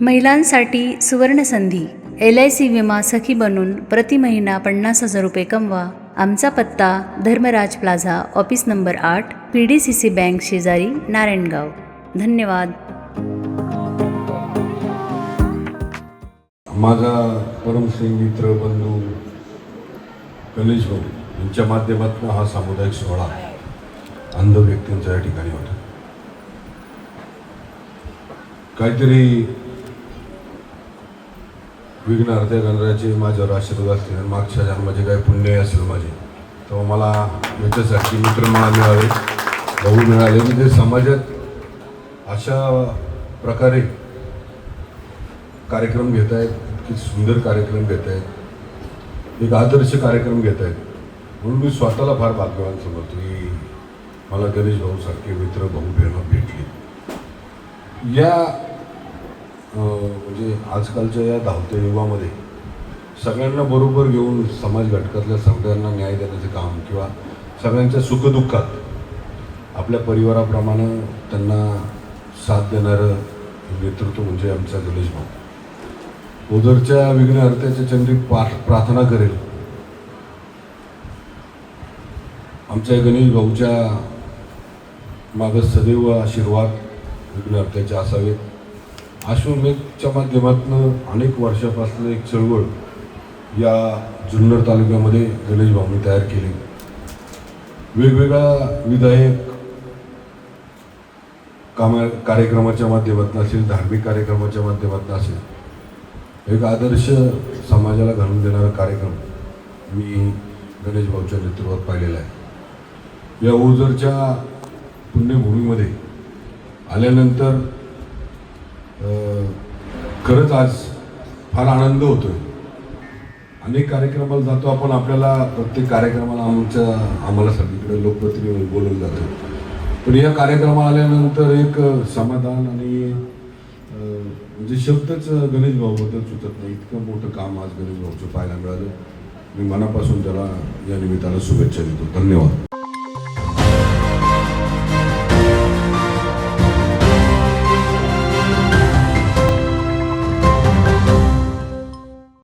महिलांसाठी सुवर्णसंधी. L I C विमा सखी बनून प्रति महिना पन्नास हजार रुपये कमवा. आमचा पत्ता धर्मराज प्लाझा ऑफिस नंबर आठ P D C C bank शेजारी नारायणगाव. धन्यवाद. माझा परमसिंग मित्र बंधू कलेश भाऊ यांच्या माध्यमातून हा सामुदायिक सोहळा अंध व्यक्तींच्या या ठिकाणी होता. काहीतरी विघ्नार्थ गणराचे माझ्यावर आशीर्वाद असतील आणि मागच्या जन्माचे काही पुण्य असेल माझे. तेव्हा मला याच्यासाठी मित्र मला मिळाले भाऊ मिळाले. म्हणजे समाजात अशा प्रकारे कार्यक्रम घेत आहेत इतके सुंदर कार्यक्रम घेत आहेत. एक आदर्श कार्यक्रम घेत आहेत. म्हणून मी स्वतःला फार भाग्यवान समजतो की मला गणेश भाऊसारखे मित्र भाऊ बहिणं भेटली. या म्हणजे आजकालच्या या धावत्या युगामध्ये सगळ्यांना बरोबर घेऊन समाज घटकातल्या सगळ्यांना न्याय देण्याचं काम किंवा सगळ्यांच्या सुखदुःखात आपल्या परिवाराप्रमाणे त्यांना साथ देणारं नेतृत्व म्हणजे आमचा गणेश भाऊ. ओझरच्या विघ्नहर्त्याच्या चंद्री पाठ प्रार्थना करेल. आमच्या गणेश भाऊच्या मागं सदैव आशीर्वाद विघ्न अर्त्याचे असावेत. अश्वमेधच्या माध्यमातून अनेक वर्षापासून एक चळवळ या जुन्नर तालुक्यामध्ये गणेश भाऊने तयार केली. वेगवेगळ्या विधायक कामा कार्यक्रमाच्या माध्यमातून असेल धार्मिक कार्यक्रमाच्या माध्यमातून असेल एक आदर्श समाजाला घालून देणारा कार्यक्रम मी गणेश भाऊच्या नेतृत्वात पाहिलेला आहे. या ओझरच्या पुण्यभूमीमध्ये आल्यानंतर खरंच आज फार आनंद होतोय. अनेक कार्यक्रमाला जातो आपण आपल्याला प्रत्येक कार्यक्रमाला आमच्या आम्हाला सगळीकडे लोकप्रतिनिधी बोलवलं जातं. पण या कार्यक्रमाला आल्यानंतर एक समाधान आणि म्हणजे शब्दच गणेश भाऊबद्दल सुचत नाही. इतकं मोठं काम आज गणेश भाऊचं पाहायला मिळालं. मी मनापासून त्याला या निमित्तानं शुभेच्छा देतो. धन्यवाद.